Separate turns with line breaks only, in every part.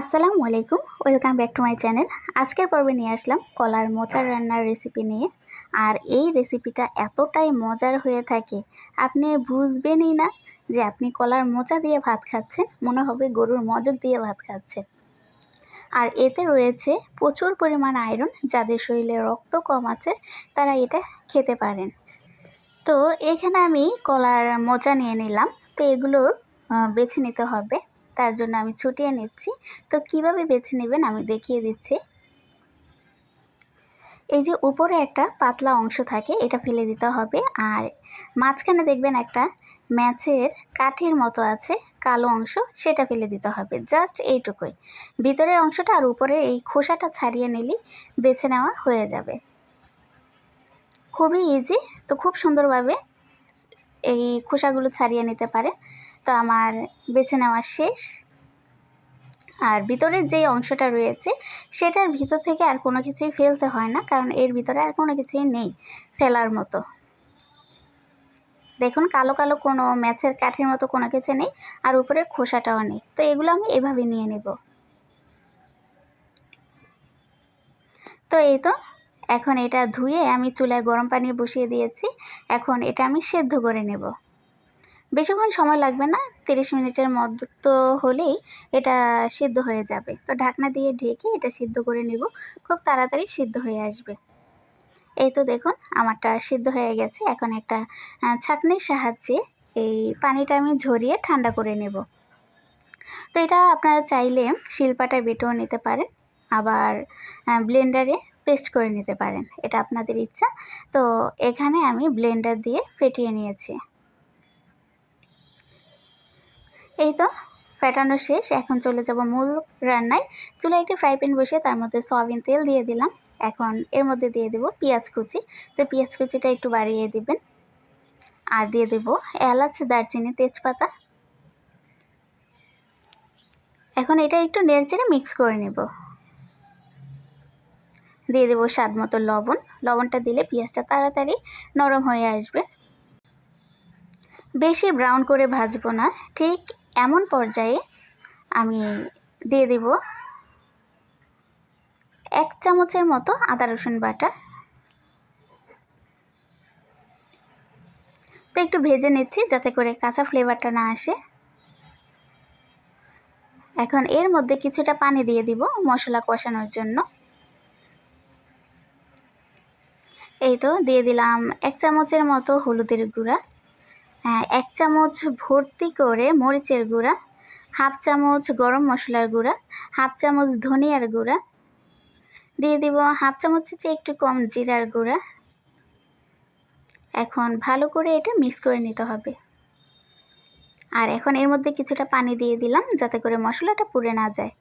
আসসালামু আলাইকুম, welcome back to my channel. আজকের পর্বে নিয়ে আসলাম কলার মোচার রান্নার রেসিপি নিয়ে। আর এই রেসিপিটা এতটাই মজার হয়ে থাকে, আপনি বুঝবেনই না যে আপনি কলার মোচা দিয়ে ভাত খাচ্ছেন, মনে হবে গরুর মজক দিয়ে ভাত খাচ্ছেন। আর এতে রয়েছে প্রচুর পরিমাণ আয়রন যাদের শরীরে রক্ত কম আছে, তারা এটা খেতে পারেন। তো এখানে আমি কলার মোচা নিয়ে নিলাম, তো এগুলোর বেছে নিতে হবে। তার জন্য আমি ছুটিয়ে নিচ্ছি। তো কীভাবে বেছে নেবেন আমি দেখিয়ে দিচ্ছি। এই যে উপরে একটা পাতলা অংশ থাকে, এটা ফেলে দিতে হবে। আর মাঝখানে দেখবেন একটা ম্যাচের কাঠের মতো আছে, কালো অংশ, সেটা ফেলে দিতে হবে। জাস্ট এইটুকুই। ভিতরের অংশটা আর উপরে এই খোসাটা ছাড়িয়ে নিলেই বেছে নেওয়া হয়ে যাবে। খুবই ইজি তো খুব সুন্দরভাবে এই খোসাগুলো ছাড়িয়ে নিতে পারে। তো আমার বেছে নেওয়া শেষ। আর ভিতরের যে অংশটা রয়েছে, সেটার ভিতর থেকে আর কোনো কিছুই ফেলতে হয় না, কারণ এর ভিতরে আর কোনো কিছুই নেই ফেলার মতো। দেখুন, কালো কালো কোনো ম্যাচের কাঠের মতো কোনো কিছু নেই, আর উপরে খোসাটাও নেই। তো এগুলো আমি এভাবে নিয়ে নেব। তো এই তো, এখন এটা ধুয়ে আমি চুলায় গরম পানি বসিয়ে দিয়েছি। এখন এটা আমি সেদ্ধ করে নেব। বেশিক্ষণ সময় লাগবে না, তিরিশ মিনিটের মতো হলেই এটা সিদ্ধ হয়ে যাবে। তো ঢাকনা দিয়ে ঢেকে এটা সিদ্ধ করে নেব, খুব তাড়াতাড়ি সিদ্ধ হয়ে আসবে। এই তো দেখুন, আমারটা সিদ্ধ হয়ে গেছে। এখন একটা ছাঁকনির সাহায্যে এই পানিটা আমি ঝরিয়ে ঠান্ডা করে নেব। তো এটা আপনারা চাইলে শিলপাটায় বেটেও নিতে পারেন, আবার ব্লেন্ডারে পেস্ট করে নিতে পারেন। এটা আপনাদের ইচ্ছা। তো এখানে আমি ব্লেন্ডার দিয়ে ফেটিয়ে নিয়েছি। এই তো, ফেটানো শেষ। এখন চলে যাব মূল রান্নায়। চুলে একটি ফ্রাই প্যান বসিয়ে তার মধ্যে সয়াবিন তেল দিয়ে দিলাম। এখন এর মধ্যে দিয়ে দেব পেঁয়াজ কুচি। তো পেঁয়াজ কুচিটা একটু বাড়িয়ে দিবেন। আর দিয়ে দেব এলাচ, দারচিনি, তেজপাতা। এখন এটা একটু নেড়েচেড়ে মিক্স করে নেব। দিয়ে দেবো স্বাদ মতো লবণ। লবণটা দিলে পেঁয়াজটা তাড়াতাড়ি নরম হয়ে আসবে। বেশি ব্রাউন করে ভাজবো না। ঠিক এমন পর্যায়ে আমি দিয়ে দেব এক চামচের মতো আদা রসুন বাটা। তো একটু ভেজে নিচ্ছি যাতে করে কাঁচা ফ্লেভারটা না আসে। এখন এর মধ্যে কিছুটা পানি দিয়ে দিব মশলা কষানোর জন্য। এই তো দিয়ে দিলাম এক চামচের মতো হলুদের গুঁড়া। এক চামচ ভর্তি করে মরিচের গুঁড়া, হাফ চামচ গরম মশলার গুঁড়া, হাফ চামচ ধনিয়ার গুঁড়া, দিয়ে দিব হাফ চামচের চেয়ে একটু কম জিরার গুঁড়া। এখন ভালো করে এটা মিক্স করে নিতে হবে। আর এখন এর মধ্যে কিছুটা পানি দিয়ে দিলাম যাতে করে মশলাটা পুড়ে না যায়।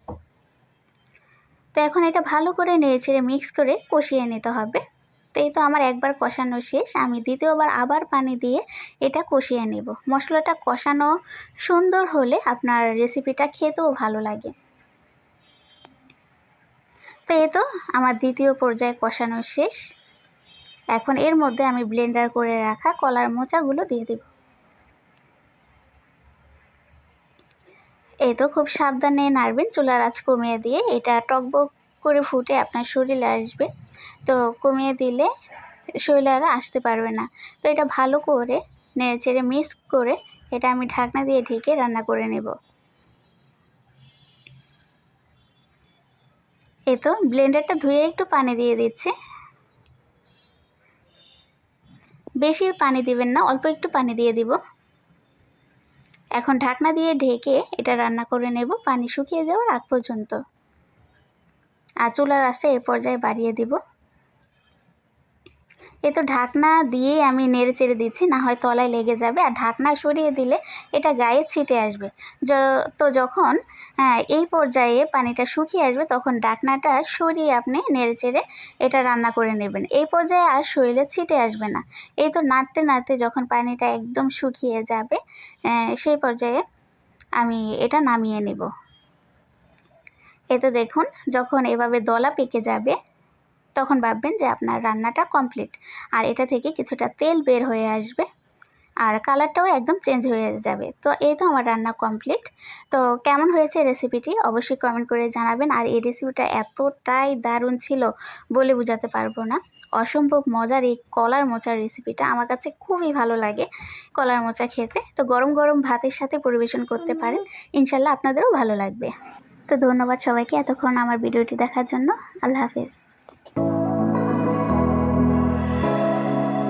তো এখন এটা ভালো করে নেড়ে ছেড়ে মিক্স করে কষিয়ে নিতে হবে। এই তো আমার একবার কষানো শেষ। আমি দ্বিতীয়বার আবার পানি দিয়ে এটা কষিয়ে নেব। মশলাটা কষানো সুন্দর হলে আপনার রেসিপিটা খেতেও ভালো লাগে। তো এই তো আমার দ্বিতীয় পর্যায়ে কষানো শেষ। এখন এর মধ্যে আমি ব্লেন্ডার করে রাখা কলার মোচাগুলো দিয়ে দেব। এই তো খুব সাবধানে নাড়বেন। চুলার আঁচ কমিয়ে দিয়ে এটা টকবক করে ফুটে আপনার শরীরে আসবে। তো কমিয়ে দিলে আর আসতে পারবে না। তো এটা ভালো করে নেড়ে চেড়ে মিক্স করে এটা আমি ঢাকনা দিয়ে ঢেকে রান্না করে নেব। এ তো ব্লেন্ডারটা ধুয়ে একটু পানি দিয়ে দিচ্ছে। বেশি পানি দিবেন না, অল্প একটু পানি দিয়ে দিব। এখন ঢাকনা দিয়ে ঢেকে এটা রান্না করে নেব, পানি শুকিয়ে যাওয়ার আগ পর্যন্ত। আর চুলার আঁচটা এ পর্যায়ে বাড়িয়ে দিব। এ তো ঢাকনা দিয়ে আমি নেড়ে চেড়ে দিচ্ছি না হয় তলায় লেগে যাবে। আর ঢাকনা সরিয়ে দিলে এটা গায়ে ছিটে আসবে। তো যখন হ্যাঁ, এই পর্যায়ে পানিটা শুকিয়ে আসবে তখন ঢাকনাটা সরিয়ে আপনি নেড়ে চেড়ে এটা রান্না করে নেবেন। এই পর্যায়ে আর শরীরে ছিটে আসবে না। এই তো নাড়তে নাড়তে যখন পানিটা একদম শুকিয়ে যাবে সেই পর্যায়ে আমি এটা নামিয়ে নেব। এ তো দেখুন যখন এভাবে দলা পেকে যাবে তখন ভাববেন যে আপনার রান্নাটা কমপ্লিট আর এটা থেকে কিছুটা তেল বের হয়ে আসবে। আর কালারটাও একদম চেঞ্জ হয়ে যাবে। তো এই তো আমার রান্না কমপ্লিট তো কেমন হয়েছে রেসিপিটি অবশ্যই কমেন্ট করে জানাবেন। আর এই রেসিপিটা এতটাই দারুণ ছিল বলে বোঝাতে পারব না। অসম্ভব মজার এই কলার মোচার রেসিপিটা আমার কাছে খুবই ভালো লাগে কলার মোচা খেতে। তো গরম গরম ভাতের সাথে পরিবেশন করতে পারেন। ইনশাল্লাহ আপনাদেরও ভালো লাগবে। তো ধন্যবাদ সবাইকে এতক্ষণ আমার ভিডিওটি দেখার জন্য। আল্লাহ হাফেজ।